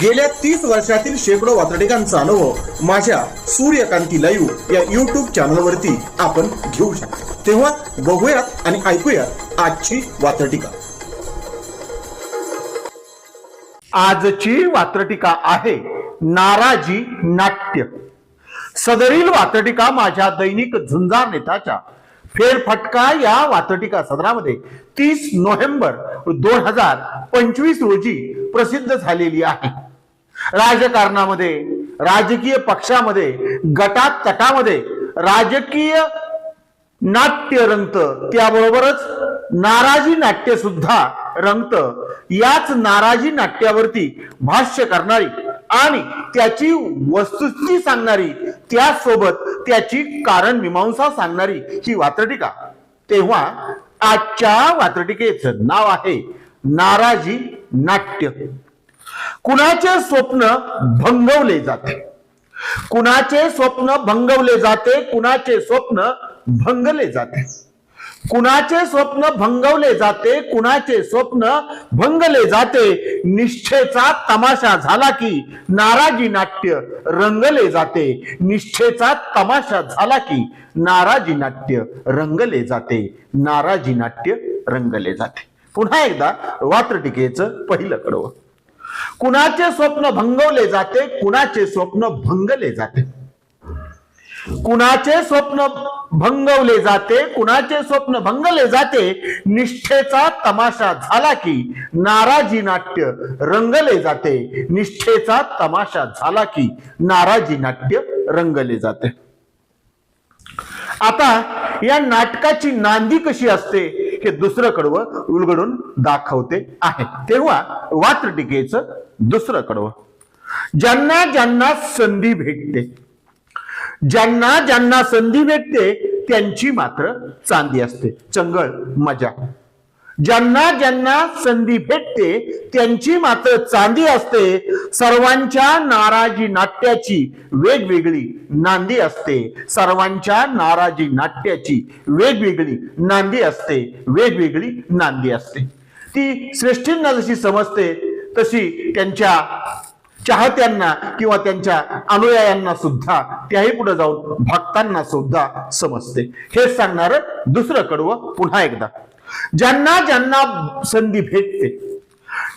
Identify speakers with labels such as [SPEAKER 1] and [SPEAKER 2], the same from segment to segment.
[SPEAKER 1] गेल्या तीस वर्षातील शेकडो वातडिकांचा अनुभव माझ्या सूर्यकांती लाईव्ह या युट्यूब चॅनलवरती आपण घेऊ शकतो. तेव्हा बघूयात आणि ऐकूयात आजची वात्रटिका.
[SPEAKER 2] आजची वात्रटिका आहे नाराजी नाट्य. सदरील वात्रटिका माझ्या दैनिक झुंजार नेताच्या फेरफटका या वात्रटिका सदरामध्ये तीस नोव्हेंबर दोन हजार पंचवीस रोजी प्रसिद्ध झालेली आहे. राजकारणामध्ये राजकीय पक्षामध्ये गटात तटामध्ये राजकीय नाट्य रंगत त्याबरोबरच नाराजी नाट्य सुद्धा रंगत याच नाराजी नाट्यावरती भाष्य करणारी आणि त्याची वस्तुस्थिती सांगणारी त्यासोबत त्याची कारण मीमांसा सांगणारी ही वात्रटिका. तेव्हा आजच्या वात्रटिकेचं नाव आहे नाराजी नाट्य. कुणाचे स्वप्न भंगवले जाते? कुणाचे स्वप्न भंगवले जाते? कुणाचे स्वप्न भंगले जाते? कुणाचे स्वप्न भंगवले जाते? कुणाचे स्वप्न भंगले जाते? निष्ठेचा तमाशा झाला की नाराजी नाट्य रंगले जाते. निष्ठेचा तमाशा झाला की नाराजी नाट्य रंगले जाते. नाराजी नाट्य रंगले जाते. पुन्हा एकदा वात्रटिकेचं पहिलं कडवं. कुणाचे स्वप्न भंगवले जाते कुणाचे स्वप्न भंगले जाते? कुणाचे स्वप्न भंगवले जाते कुणाचे स्वप्न भंगले जाते निष्ठेचा तमाशा झाला की नाराजी नाट्य रंगले जाते. निष्ठेचा तमाशा झाला की नाराजी नाट्य रंगले जाते. आता या नाटकाची नांदी कशी असते? हे दुसरं कडवं उलगडून दाखवते आहे. तेव्हा वात्रटिकेचं दुसरं कडवं ज्यांना ज्यांना संधी भेटते ज्यांना ज्यांना संधी भेटते त्यांची मात्र चांदी असते. चंगळ मजा. ज्यांना ज्यांना संधी भेटते त्यांची मात्र चांदी असते. सर्वांच्या नाराजी नाट्याची वेगवेगळी नांदी असते. सर्वांच्या नाराजी नाट्याची वेगवेगळी नांदी असते. वेगवेगळी नांदी असते. ती श्रेष्ठींना जशी समजते तशी त्यांच्या चाहत्यांना किंवा त्यांच्या अनुयायांना सुद्धा त्याही पुढे जाऊन भक्तांना सुद्धा समजते. हे सांगणार दुसरं कडवं पुन्हा एकदा. ज्यांना ज्यांना संधी भेटते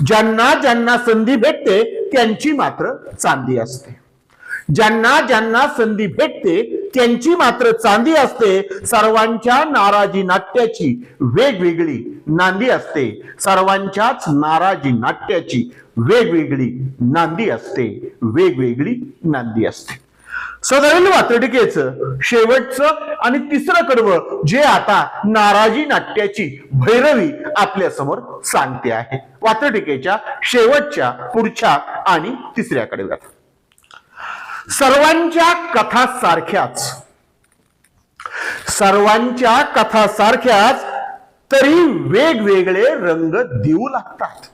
[SPEAKER 2] ज्यांना ज्यांना संधी भेटते त्यांची मात्र चांदी असते. ज्यांना ज्यांना संधी भेटते त्यांची मात्र चांदी असते. सर्वांच्या नाराजी नाट्याची वेगवेगळी नांदी असते. सर्वांच्याच नाराजी नाट्याची वेगवेगळी नांदी असते. वेगवेगळी नांदी असते. सदैल वातडिकेचं शेवटचं आणि तिसरं कडवं जे आता नाराजी नाट्याची भैरवी आपल्यासमोर सांगते आहे. वातडिकेच्या शेवटच्या पुढच्या आणि तिसऱ्या कडव्यात. सर्वांच्या कथा सारख्याच सर्वांच्या कथा सारख्याच तरी वेगवेगळे रंग देऊ लागतात.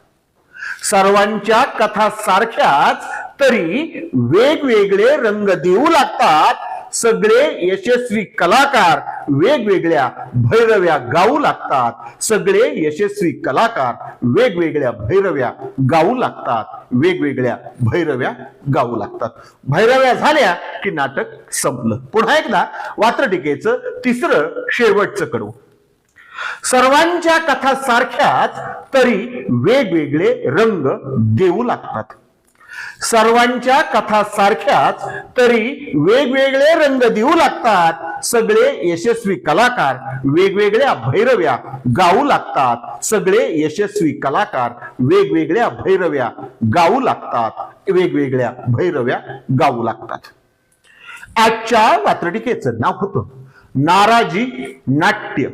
[SPEAKER 2] सर्वांच्या कथा सारख्याच तरी वेगवेगळे रंग देऊ लागतात. सगळे यशस्वी कलाकार वेगवेगळ्या भैरव्या गाऊ लागतात. सगळे यशस्वी कलाकार वेगवेगळ्या भैरव्या गाऊ लागतात. वेगवेगळ्या भैरव्या गाऊ लागतात. भैरव्या झाल्या की नाटक संपलं. पुन्हा एकदा वात्रटिकेचं तिसरं शेवटचं कडू. सर्वांच्या कथा सारख्याच तरी वेगवेगळे रंग देऊ लागतात. सर्वांच्या कथा सारख्याच तरी वेगवेगळे रंग देऊ लागतात. सगळे यशस्वी कलाकार वेगवेगळ्या भैरव्या गाऊ लागतात. सगळे यशस्वी कलाकार वेगवेगळ्या भैरव्या गाऊ लागतात. वेगवेगळ्या भैरव्या गाऊ लागतात. आजच्या वात्रटिकेचं नाव होतं नाराजी नाट्य.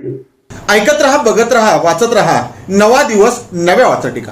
[SPEAKER 1] ऐकत रहा बघत रहा वाचत रहा. नवा दिवस नव्या वाचटिका